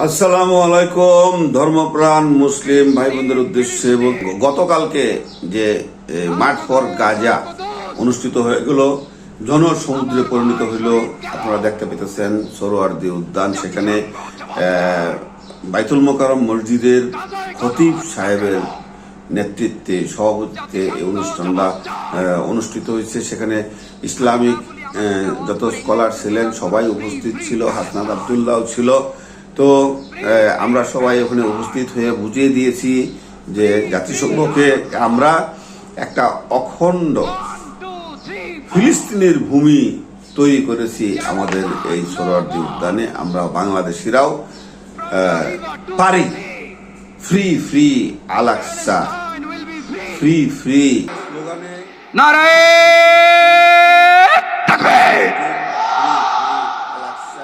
আসসালামু আলাইকুম, ধর্মপ্রাণ মুসলিম ভাই বোনদের উদ্দেশ্যে গতকালকে যে মাঠ ফর গাজা অনুষ্ঠিত হয়ে গেল, জনসমুদ্রে পরিণত হইল, আপনারা দেখতে পেতেছেন সরোয়ার্দি উদ্যান, সেখানে বাইতুল মোকারম মসজিদের খতিব সাহেবের নেতৃত্বে, সভাপতিত্বে এই অনুষ্ঠানটা অনুষ্ঠিত হয়েছে। সেখানে ইসলামিক যত স্কলার ছিলেন, সবাই উপস্থিত ছিল হাসনাদ আবদুল্লাহ ছিল। তো আমরা সবাই ওখানে উপস্থিত হয়ে বুঝিয়ে দিয়েছি যে জাতিসংঘকে আমরা একটা অখণ্ড ফিলিস্তিনের ভূমি তৈরি করেছি আমাদের এই সরোয়ার্দি উদ্যানে। আমরা বাংলাদেশিরাও পারি। Free free, আলাক্সা। Free free. নারায়ে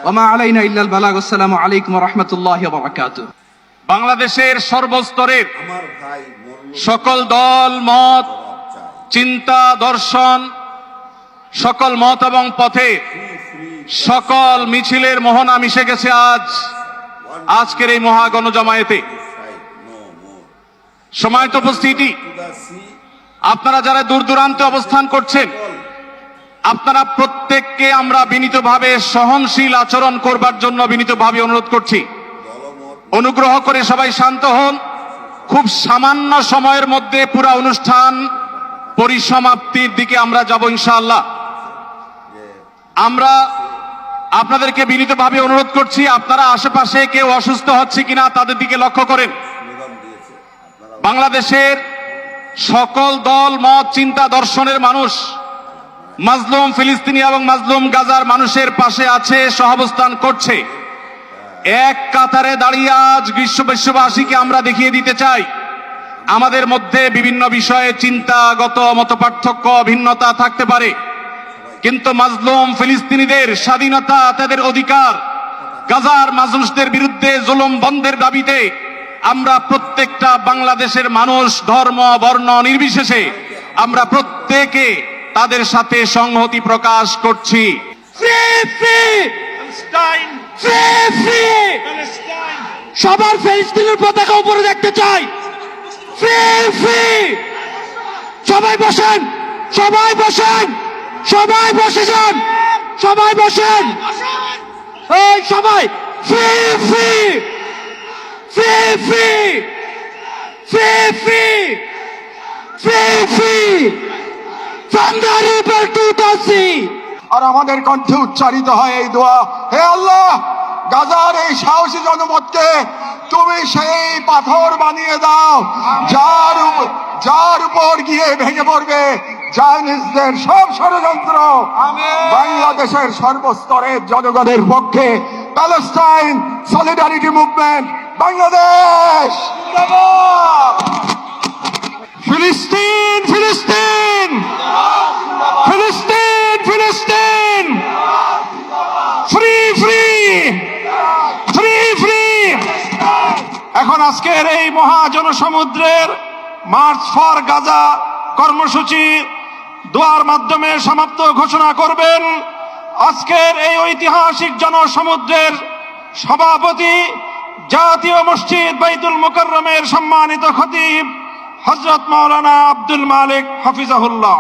ওমা আলাইনা ইল্লাল বালাগ আসসালামু আলাইকুম ওয়া রাহমাতুল্লাহি বাংলাদেশের সর্বস্তরের সকল দল মত চিন্তা দর্শন সকল মত এবং পথে সকল মিছিলের মোহনা মিশে গেছে আজ। আজকের এই মহাগণ জমায়েতে Fight no more. সময়ত উপস্থিতি। আপনারা যারা দূর দূরান্তে অবস্থান করছেন আপনারা প্রত্যেককে আমরা বিনীতভাবে সহনশীল আচরণ করবার জন্য বিনীতভাবে অনুরোধ করছি। অনুগ্রহ করে সবাই শান্ত হন। খুব সামান্য সময়ের মধ্যে পুরা অনুষ্ঠান পরিসমাপ্তির দিকে আমরা যাব ইনশাআল্লাহ। আমরা আপনাদেরকে বিনীতভাবে অনুরোধ করছি, আপনারা আশেপাশে কেউ অসুস্থ হচ্ছে কিনা তাদের দিকে লক্ষ্য করেন। বাংলাদেশের সকল দল, মত, চিন্তা, দর্শনের মানুষ মাজলুম ফিলিস্তিনি এবং মাজলুম গাজার মানুষের পাশে আছে, সহাবস্থান করছে। এক কাতারে দাঁড়িয়ে আজ বিশ্ব বিশ্ববাসীকে আমরা দেখিয়ে দিতে চাই। আমাদের মধ্যে বিভিন্ন বিষয়ে চিন্তাগত মত পার্থক্য ভিন্নতা থাকতে পারে। কিন্তু মাজলুম ফিলিস্তিনিদের স্বাধীনতা তাদের অধিকার। গাজার মাজলুসদের বিরুদ্ধে জুলুম বন্ধের দাবিতে আমরা প্রত্যেকটা বাংলাদেশের মানুষ ধর্ম, বর্ণ নির্বিশেষে আমরা প্রত্যেকে তাদের সাথে সংহতি প্রকাশ করছি। সবার ফিলিস্তিনের পতাকা উপরে দেখতে চাই। ফ্রি ফ্রি সবাই বসেন সবাই বসেন সবাই বসে যান সবাই বসেন। এই সবাই free free free free free free free free আর আমাদের কণ্ঠে উচ্চারিত হয় এই দোয়া। হে আল্লাহ গাজার এই সাহসী জনপদকে তুমি সেই পাথর বানিয়ে দাও যার যার উপর গিয়ে ভেঙে পড়বে চাইনিজদের সব ষড়যন্ত্র। বাংলাদেশের সর্বস্তরের জনগণের পক্ষে প্যালেস্টাইন সলিডারিটি মুভমেন্ট বাংলাদেশ। ফিলিস্তিন ফিলিস্তিন ফিলিস্তিন ফ্রি ফ্রি ফ্রি ফ্রি এখন আজকের এই মহাজনসমুদ্রের মার্চ ফর গাজা কর্মসূচি দোয়ার মাধ্যমে সমাপ্ত ঘোষণা করবেন। আজকের এই ঐতিহাসিক জনসমুদ্রের সভাপতি জাতীয় মসজিদ বাইতুল মোকাররমের সম্মানিত খতিব হজরত মৌলানা আব্দুল মালিক হাফিজাহুল্লাহ।